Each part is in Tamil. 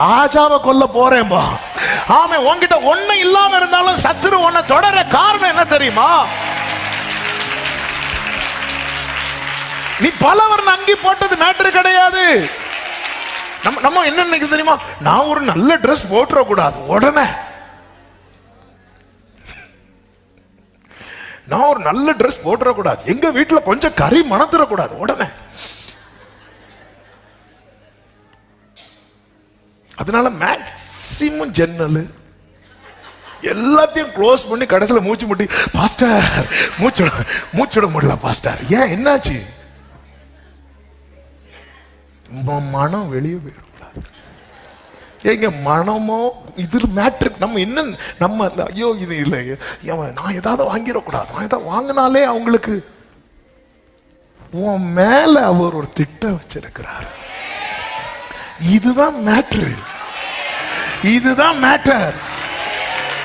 ராஜாவை கொல்ல போறேன்பா. ஆமே உன்கிட்ட ஒண்ணு இல்லாம இருந்தாலும் சத்துரு உன்னை தொடர காரணம் என்ன தெரியுமா? நீ பலவர் அங்கி போட்டது மேட்ரு கிடையாது. நம்ம நம்ம என்ன நினைக்குது தெரியுமா? நான் ஒரு நல்ல ட்ரெஸ் போட்டுற கூடாது உடனே. நான் ஒரு நல்ல ட்ரெஸ் போட்டுற கூடாது. எங்க வீட்டுல கொஞ்சம் கறி மணத்துற கூடாது உடனே. அதனால மேக்சிமம் ஜன்னல் எல்லாத்தையும் க்ளோஸ் பண்ணி கடைசியில் மூச்சு முட்டி பாஸ்டர் மூச்சு விட- மூச்சு விட முடியல பாஸ்டர் ஏன் என்னாச்சு? மனம் வெளியே போயிடக்கூடாது ஏங்க மனமோ இது மேட்ரு நம்ம என்ன நம்ம ஐயோ இது இல்லை. அவன் நான் ஏதாவது வாங்கிடக்கூடாது. நான் ஏதாவது வாங்கினாலே அவங்களுக்கு. உன் மேல அவர் ஒரு திட்டம் வச்சிருக்கிறார். இதுதான் மேட்ரு இதுதான் மேட்டர்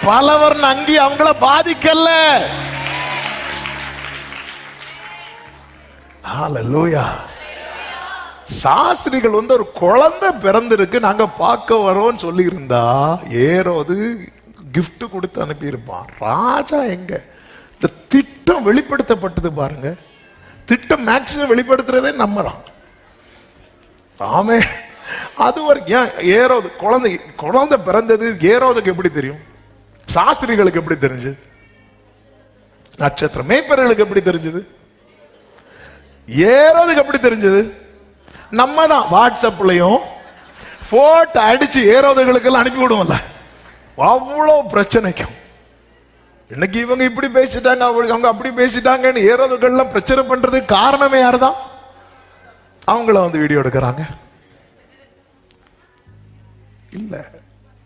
பலவர் அங்கி அவங்கள பாதிக்கல. ஹalleluya சாஸ்திரிகள் வந்து ஒரு குழந்தை பிறந்திருக்கு நாங்க பார்க்க வரோம்னு சொல்லி இருந்தா ஏரோது கிஃப்ட் கொடுத்து அனுப்பியிருப்பான். ராஜா எங்க? இந்த திட்டம் வெளிப்படுத்தப்பட்டது பாருங்க. திட்டம் மேக்சிமம் வெளிப்படுத்துறதே நம்புறான் ஆமே அது வரைக்கும் ஏன் ஏறோது குழந்தை குழந்தை பிறந்தது ஏறோதுக்கு எப்படி தெரியும்? சாஸ்திரிகளுக்கு எப்படி தெரிஞ்சது? நட்சத்திரம் மேய்ப்பர்களுக்கு எப்படி தெரிஞ்சது? ஏறதுக்கு எப்படி தெரிஞ்சது? நம்ம தான் வாட்ஸ்அப்லயும் போட்டோ அடிச்சு ஏரோதுகளுக்கெல்லாம் அனுப்பி விடுவோம்ல. அவ்வளோ பிரச்சனைக்கும். இன்னைக்கு இவங்க இப்படி பேசிட்டாங்க அவங்க அவங்க அப்படி பேசிட்டாங்கன்னு ஏரோதுகள்லாம் பிரச்சனை பண்றதுக்கு காரணமே யாருதான்? அவங்கள வந்து வீடியோ எடுக்கிறாங்க. இல்லை.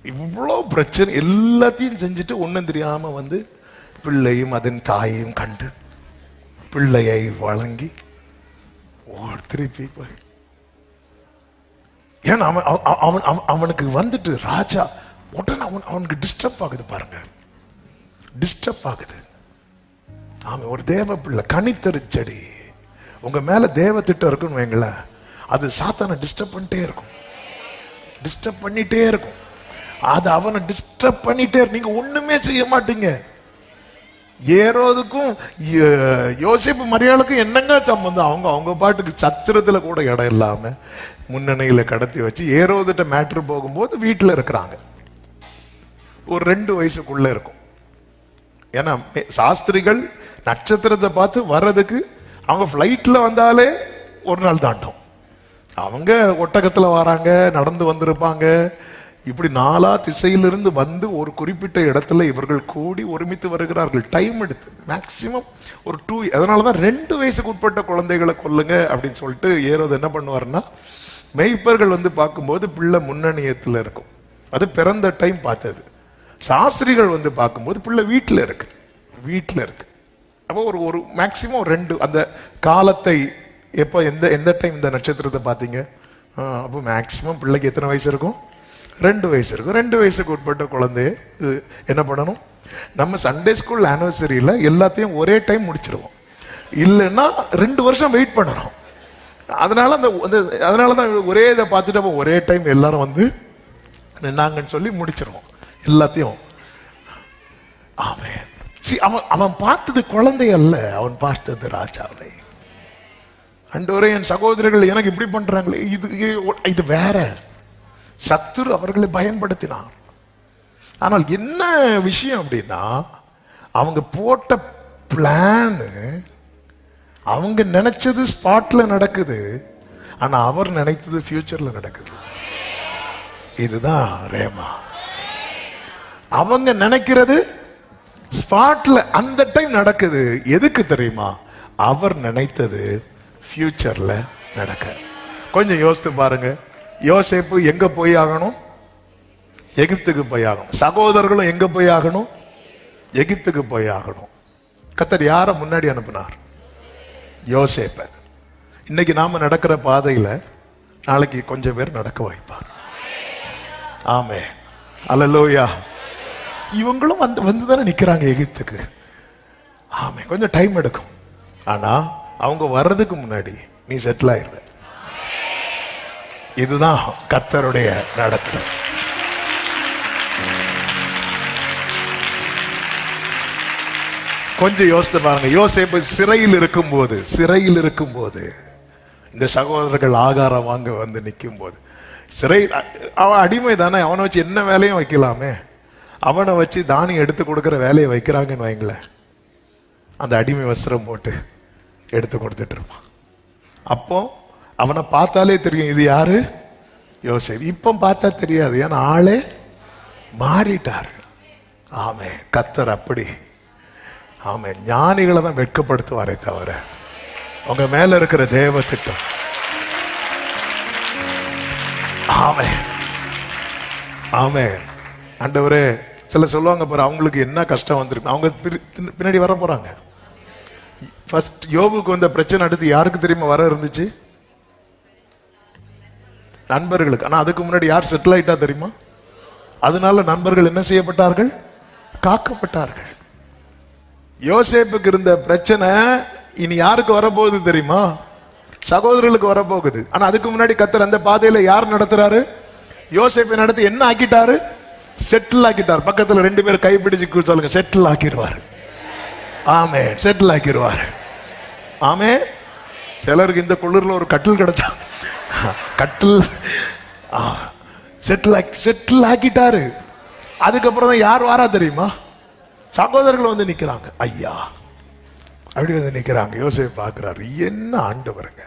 இவ்வளோ பிரச்சனை எல்லாத்தையும் செஞ்சுட்டு ஒண்ணும் தெரியாம வந்து பிள்ளையும் அதன் தாயையும் கண்டு பிள்ளையை வழங்கி திருப்பி போய் ஏன்னா அவன் அவன் அவன் அவன் அவனுக்கு வந்துட்டு ராஜா உடனே அவன் அவனுக்கு டிஸ்டர்ப் ஆகுது பாருங்க. டிஸ்டர்ப் ஆகுது. அவன் ஒரு தேவ பிள்ளை கனித்தரு செடி. உங்க மேல தேவ திட்டம் இருக்குன்னு வைங்களேன் அது சாத்தான டிஸ்டர்ப் பண்ணிட்டே இருக்கும். டிஸ்டர்ப் பண்ணிட்டே இருக்கும். அது அவனை டிஸ்டர்ப் பண்ணிட்டே இரு- நீங்க ஒண்ணுமே செய்ய மாட்டீங்க. ஏரோதுக்கும் யோசிப்பு மரியாளுக்கும் என்னங்க சம்பந்தம்? அவங்க அவங்க பாட்டுக்கு சத்திரத்துல கூட இடம் இல்லாம முன்னணியில கடத்தி வச்சு ஏரோதுட்ட மேட்ரு போகும்போது வீட்டில் இருக்கிறாங்க. ஒரு ரெண்டு வயசுக்குள்ள இருக்கும். ஏன்னா சாஸ்திரிகள் நட்சத்திரத்தை பார்த்து வர்றதுக்கு அவங்க ஃப்ளைட்டில் வந்தாலே ஒரு நாள் தாண்டும். அவங்க ஒட்டகத்தில் வராங்க நடந்து வந்திருப்பாங்க. இப்படி நாலா திசையிலிருந்து வந்து ஒரு குறிப்பிட்ட இடத்துல இவர்கள் கூடி ஒருமித்து வருகிறார்கள். டைம் எடுத்து மேக்சிமம் ஒரு டூ அதனால தான் ரெண்டு வயசுக்கு உட்பட்ட குழந்தைகளை கொல்லுங்க அப்படின்னு சொல்லிட்டு ஏறோது என்ன பண்ணுவாருன்னா மெய்ப்பர்கள் வந்து பார்க்கும்போது பிள்ளை முன்னணியத்தில் இருக்கும். அது பிறந்த டைம் பார்த்தது. சாஸ்திரிகள் வந்து பார்க்கும்போது பிள்ளை வீட்டில் இருக்கு. வீட்டில் இருக்கு. அப்போ ஒரு ஒரு மேக்சிமம் ரெண்டு அந்த காலத்தை எப்போ எந்த எந்த டைம் இந்த நட்சத்திரத்தை பார்த்தீங்க? அப்போ மேக்சிமம் பிள்ளைக்கு எத்தனை வயசு இருக்கும்? ரெண்டு வயசு இருக்கும். ரெண்டு வயசுக்கு உட்பட்ட குழந்தைய இது என்ன பண்ணணும்? நம்ம சண்டே ஸ்கூல் ஆனிவர்சரியில் எல்லாத்தையும் ஒரே டைம் முடிச்சிருவோம். இல்லைன்னா ரெண்டு வருஷம் வெயிட் பண்ணணும். அதனால அந்த அதனால தான் ஒரே இதை பார்த்துட்டு அப்போ ஒரே டைம் எல்லாரும் வந்து நின்னாங்கன்னு சொல்லி முடிச்சிருவோம். எல்லாத்தையும். ஆமே See, அவன் அவன் பார்த்தது குழந்தை அல்ல அவன் பார்த்தது ராஜாவை. அண்டோரே என் சகோதரர்கள் எனக்கு இப்படி பண்றாங்களே. இது இது- இது வேற. சத்துரு அவர்களை பயன்படுத்தினார். ஆனால் என்ன விஷயம் அப்படின்னா அவங்க போட்ட பிளான் அவங்க நினைச்சது ஸ்பாட்ல நடக்குது. ஆனா அவர் நினைத்தது ஃபியூச்சர்ல நடக்குது. இதுதான் ரேமா. அவங்க நினைக்கிறது ஸ்பாட்ல அந்த டைம் நடக்குது. எதுக்கு தெரியுமா? அவர் நினைத்தது ஃபியூச்சரில் நடக்க. கொஞ்சம் யோசித்து பாருங்க. யோசேப்பு எங்க போய் ஆகணும்? எகிப்துக்கு போய் ஆகணும். சகோதரர்களும் எங்க போய் ஆகணும்? எகிப்துக்கு போய் ஆகணும். கத்தர் யாரை முன்னாடி அனுப்பினார்? யோசேப்ப. இன்னைக்கு நாம நடக்கிற பாதையில நாளைக்கு கொஞ்சம் பேர் நடக்க வைப்பார் ஆமே அலலோயா இவங்களும் வந்து வந்து தானே நிற்கிறாங்க எகிப்துக்கு. ஆமே கொஞ்சம் டைம் எடுக்கும். ஆனால் அவங்க வர்றதுக்கு முன்னாடி நீ செட்டில் ஆயிருவ இதுதான் கர்த்தருடைய நடத்தை. கொஞ்சம் யோசித்து பாருங்க. யோசிப்பு சிறையில் இருக்கும் போது சிறையில் இருக்கும் போது இந்த சகோதரர்கள் ஆகாரம் வாங்க வந்து நிற்கும் போது சிறையில் அவன் அடிமை தானே அவனை வச்சு என்ன வேலையும் வைக்கலாமே? அவனை வச்சு தானியம் எடுத்து கொடுக்குற வேலையை வைக்கிறாங்கன்னு வைங்களேன். அந்த அடிமை வஸ்திரம் போட்டு எடுத்து கொடுத்துட்டு இருப்பான் அப்போ அவனை பார்த்தாலே தெரியும் இது யாரு? யோசேப். இப்போ பார்த்தா தெரியாது ஏன்னா ஆளே மாறிட்டார். ஆமே கத்தர் அப்படி. ஆமே ஞானிகளை தான் வெட்கப்படுத்துவாரே தவிர உங்க மேல இருக்கிற தேவ திட்டம். ஆமே ஆமே ஆண்டவரே சில சொல்லுவாங்க பாரு அவங்களுக்கு என்ன கஷ்டம் வந்திருக்கு அவங்க பின்னாடி வர போறாங்க. ஃபர்ஸ்ட் யோபுக்கு வந்த பிரச்சனை அடுத்து யாருக்கு தெரியுமா வர இருந்துச்சு? நண்பர்களுக்கு. ஆனால் அதுக்கு முன்னாடி யார் செட்டில் ஆயிட்டா தெரியுமா? அதனால நண்பர்கள் என்ன செய்யப்பட்டார்கள்? காக்கப்பட்டார்கள். யோசேப்புக்கு இருந்த பிரச்சனை இனி யாருக்கு வரப்போகுது தெரியுமா? சகோதரர்களுக்கு வரப்போகுது. ஆனா அதுக்கு முன்னாடி கத்தர் அந்த பாதையில யார் நடத்துறாரு? யோசேப்பை நடத்தி என்ன ஆக்கிட்டாரு? செட்டில் ஆக்கிட்டார். பக்கத்துல ரெண்டு பேரும் கைப்பிடிச்சு சொல்லுங்க. செட்டில் ஆக்கிடுவார். ஆமே செட்டில் ஆக்கிடுவார். ஆமே. சிலருக்கு இந்த குளிரில் ஒரு கட்டில் கிடைச்சா. கட்டில் செட்டில் ஆக்கி செட்டில் ஆக்கிட்டாரு. அதுக்கப்புறம் தான் யார் வாரா தெரியுமா? சகோதரர்கள் வந்து நிக்கிறாங்க. ஐயா அப்படி வந்து நிக்கிறாங்க. யோசனை பார்க்கிறாரு. என்ன ஆண்டு வருங்க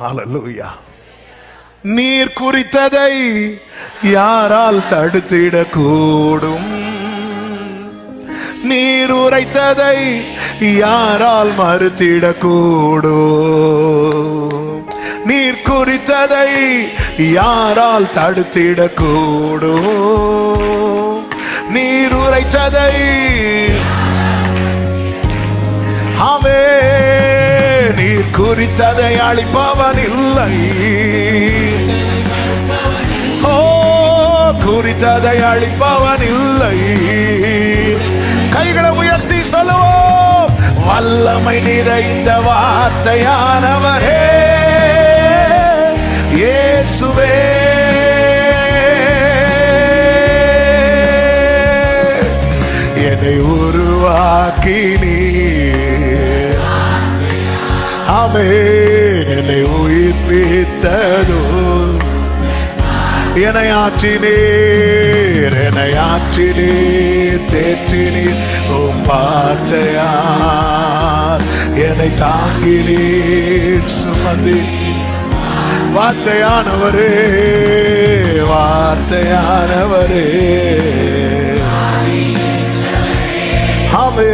ஹalleluya நீர் குறித்ததை யாரால் தடுத்திடக்கூடும்? நீர் உரைத்ததை யாரால் மறுத்திடக்கூடோ? நீர் குறித்ததை யாரால் தடுத்திடக்கூடோ? நீர் உரைத்ததை அவே நீர் குறித்ததை அழிப்பவன் இல்லை. ஓ குறித்ததை அழிப்பவன் இல்லை. வல்லமை நிறைந்த வார்த்தையானவரே. இயேசுவே. என்னை உருவாக்கி நீ அமே என்னை உயிர்ப்பித்ததோ என்னை ஆற்றினீர் என்னை ஆற்றினீர் தேற்றினீர் உம் வார்த்தையார் என்னை தாங்கினீர் சுமந்தி. வார்த்தையானவரே வார்த்தையானவரே. ஆமே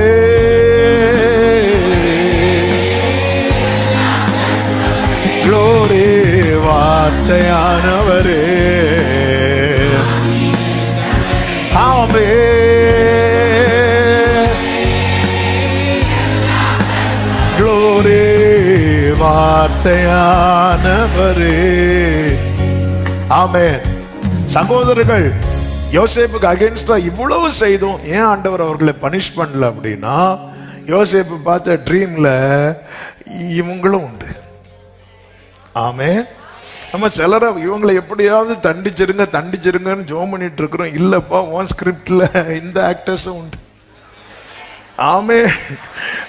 க்ளோரி வார்த்தையானவரே. க்ளோரி வார்த்தையானவரே. ஆமென். சகோதரர்கள் யோசேப்புக்கு அகேன்ஸ்டா இவ்வளவு செய்தும் ஏன் ஆண்டவர் அவர்களை பனிஷ் பண்ணல அப்படின்னா யோசேப்பு பார்த்த ட்ரீம்ல இவங்களும் உண்டு. ஆமே நம்ம சிலரை இவங்களை எப்படியாவது தண்டிச்சிருங்க தண்டிச்சிருங்கன்னு ஜோம் பண்ணிட்டு இருக்கிறோம். இல்லப்பா உன் ஸ்கிரிப்ட்ல இந்த ஆக்டர்ஸும் உண்டு. ஆமே.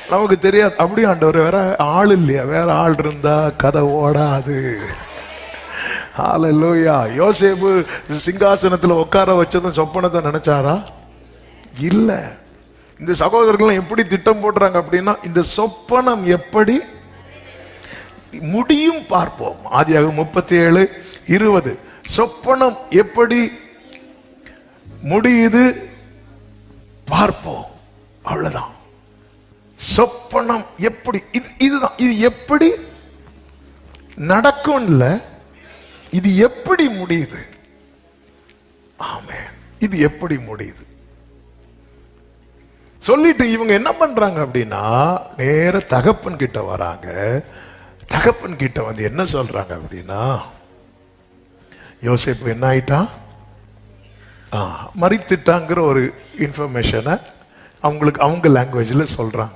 நமக்கு தெரியாது. அப்படி ஆண்டவர் வேற ஆள் இல்லையா? வேற ஆள் இருந்தா கதை ஓடாது. ஹalleluya யோசேப்பு சிங்காசனத்தில் உட்கார வச்சதும் சொப்பனத்தை நினைச்சாரா? இல்லை. இந்த சகோதரர்கள் எப்படி திட்டம் போடுறாங்க அப்படின்னா இந்த சொப்பனம் எப்படி? முடியும் பார்ப்போம். ஆதியாக முப்பத்தி ஏழு இருபது. சொப்பனம் எப்படி முடியுது? பார்ப்போம். அவ்வளவுதான். சொப்பனம் எப்படி இது இதுதான். இது எப்படி நடக்கும் இது எப்படி முடியுது? ஆமே இது எப்படி முடியுது? சொல்லிட்டு இவங்க என்ன பண்றாங்க அப்படின்னா நேர தகப்பன் கிட்ட வராங்க. தகப்பன் கிட்ட வந்து என்ன சொல்றாங்க அப்படின்னா யோசேப்பு என்ன ஆயிட்டான்? ஆ, மறித்துட்டாங்கிற ஒரு இன்ஃபர்மேஷனை அவங்களுக்கு அவங்க லாங்குவேஜில் சொல்கிறாங்க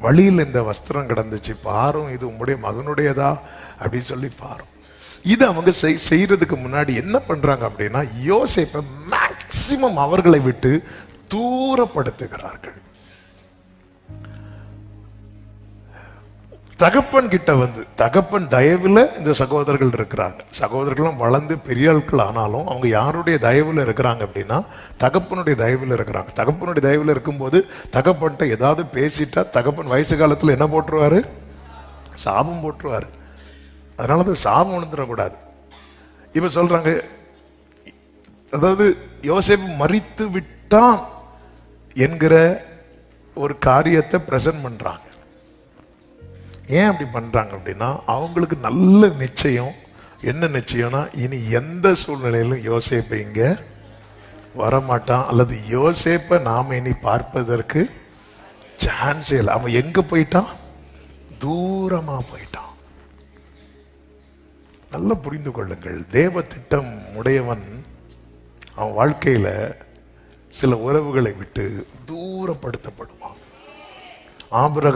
வழியில் இந்த வஸ்திரம் கிடந்துச்சு பாரும் இது உங்களுடைய மகனுடையதா? அப்படின்னு சொல்லி பாரும். இது அவங்க செய்- செய்யறதுக்கு முன்னாடி என்ன பண்ணுறாங்க அப்படின்னா யோசிப்பை மேக்சிமம் அவர்களை விட்டு தூரப்படுத்துகிறார்கள். தகப்பன் கிட்ட வந்து தகப்பன் தயவில் இந்த சகோதரர்கள் இருக்கிறாங்க. சகோதரர்களும் வளர்ந்து பெரிய ஆட்கள் ஆனாலும் அவங்க யாருடைய தயவில் இருக்கிறாங்க அப்படின்னா தகப்பனுடைய தயவில் இருக்கிறாங்க. தகப்பனுடைய தயவில் இருக்கும்போது தகப்பன்ட்ட ஏதாவது பேசிட்டா தகப்பன் வயசு காலத்தில் என்ன போட்டுருவார்? சாபம் போட்டுருவாரு. அதனால அது சாபம் உணர்ந்துடக்கூடாது. இப்போ சொல்கிறாங்க அதாவது யோசேப்பு மறித்து விட்டான் என்கிற ஒரு காரியத்தை பிரசன்ட் பண்ணுறாங்க ஏன் அப்படி பண்றாங்க அப்படின்னா அவங்களுக்கு நல்ல நிச்சயம். என்ன நிச்சயம்னா இனி எந்த சூழ்நிலையிலும் யோசிப்பை இங்க வரமாட்டான். அல்லது யோசேப்பை நாம இனி பார்ப்பதற்கு சான்ஸ் இல்லை. அவன் எங்க போயிட்டான்? தூரமா போயிட்டான். நல்லா புரிந்து கொள்ளுங்கள். தேவ திட்டம் உடையவன் அவன் வாழ்க்கையில சில உறவுகளை விட்டு தூரப்படுத்தப்படுவான். ஆபிரகாம்